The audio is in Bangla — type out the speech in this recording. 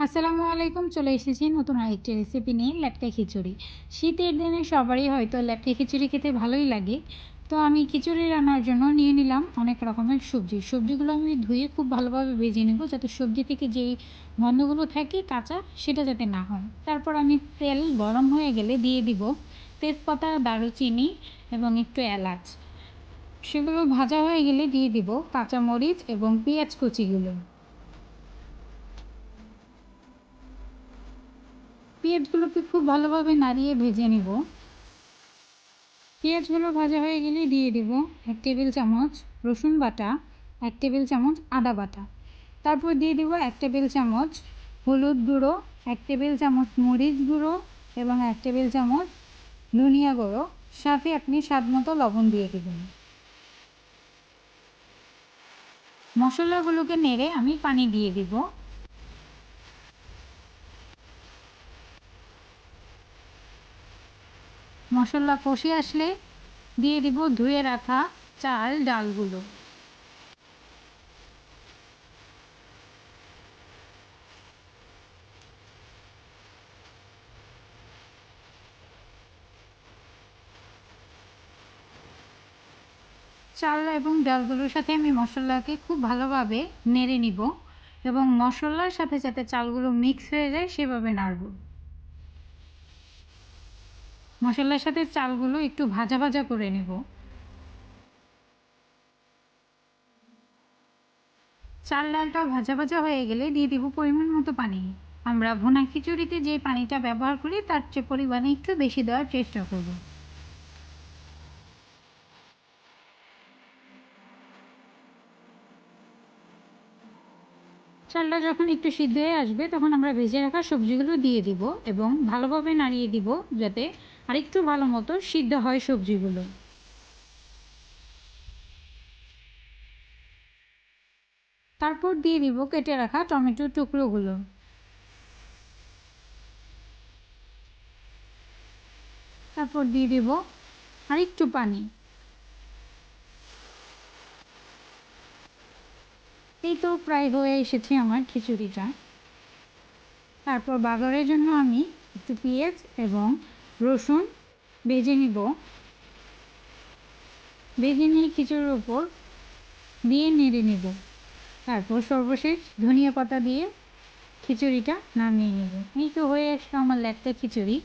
আসসালামু আলাইকুম, চলে এসেছি নতুন আরেকটি রেসিপি নিয়ে ল্যাটকা খিচুড়ি। শীতের দিনে সবারই হয়তো ল্যাটকা খিচুড়ি খেতে ভালোই লাগে। তো আমি খিচুড়ি রান্নার জন্য নিয়ে নিলাম অনেক রকমের সবজি। সবজিগুলো আমি ধুয়ে খুব ভালোভাবে ভেজে নেব যাতে সবজি থেকে যে গন্ধগুলো থাকে কাঁচা, সেটা যাতে না হয়। তারপর আমি তেল গরম হয়ে গেলে দিয়ে দিব তেজপাতা, দারুচিনি এবং একটু এলাচ। সেগুলো ভাজা হয়ে গেলে দিয়ে দিব কাঁচামরিচ এবং পেঁয়াজ কুচিগুলো। পেঁয়াজগুলোকে খুব ভালোভাবে নাড়িয়ে ভেজে নিব। পেঁয়াজগুলো ভাজা হয়ে গেলে দিয়ে দেব এক টেবিল চামচ রসুন বাটা, এক টেবিল চামচ আদা বাটা। তারপর দিয়ে দেবো এক টেবিল চামচ হলুদ গুঁড়ো, এক টেবিল চামচ মরিচ গুঁড়ো এবং এক টেবিল চামচ ধনিয়া গুঁড়ো। সাথে আপনি স্বাদ মতো লবণ দিয়ে দেবেন। মশলাগুলোকে নেড়ে আমি পানি দিয়ে দিব। মশলা কষে আসলে দিয়ে দিব ধুয়ে রাখা চাল ডালগুলো। চাল এবং ডালগুলোর সাথে আমি মশলাকে খুব ভালোভাবে নেড়ে নিব এবং মশলার সাথে যাতে চালগুলো মিক্স হয়ে যায় সেভাবে নাড়ব। মশলার সাথে চালগুলো একটু ভাজা ভাজা করে নেব। চাল ডালটা ভাজা ভাজা হয়ে গেলে দিয়ে দেবো পরিমাণ মতো পানি। আমরা ভুনা খিচুড়িতে যে পানিটা ব্যবহার করি তার চেয়ে পরিমাণে একটু বেশি দেওয়ার চেষ্টা করব। চালটা যখন একটু সিদ্ধ হয়ে আসবে, তখন আমরা ভেজে রাখা সবজিগুলো দিয়ে দিব এবং ভালোভাবে নাড়িয়ে দিব যাতে আরেকটু ভালো মতো সিদ্ধ হয় সবজিগুলো। তারপর দিয়ে দিব কেটে রাখা টমেটোর টুকরোগুলো। তারপর দিয়ে দিব আরেকটু পানি। এই তো প্রায় হয়ে এসেছে আমার খিচুড়িটা। তারপর বাগারের জন্য আমি একটু পেঁয়াজ এবং রসুন ভেজে নিব। বেজে নিয়ে খিচুড়ির ওপর দিয়ে নেড়ে নেব। তারপর সর্বশেষ ধনিয়া পাতা দিয়ে খিচুড়িটা নামিয়ে নেব। এই তো হয়ে আসলো আমার ল্যাটকা খিচুড়ি।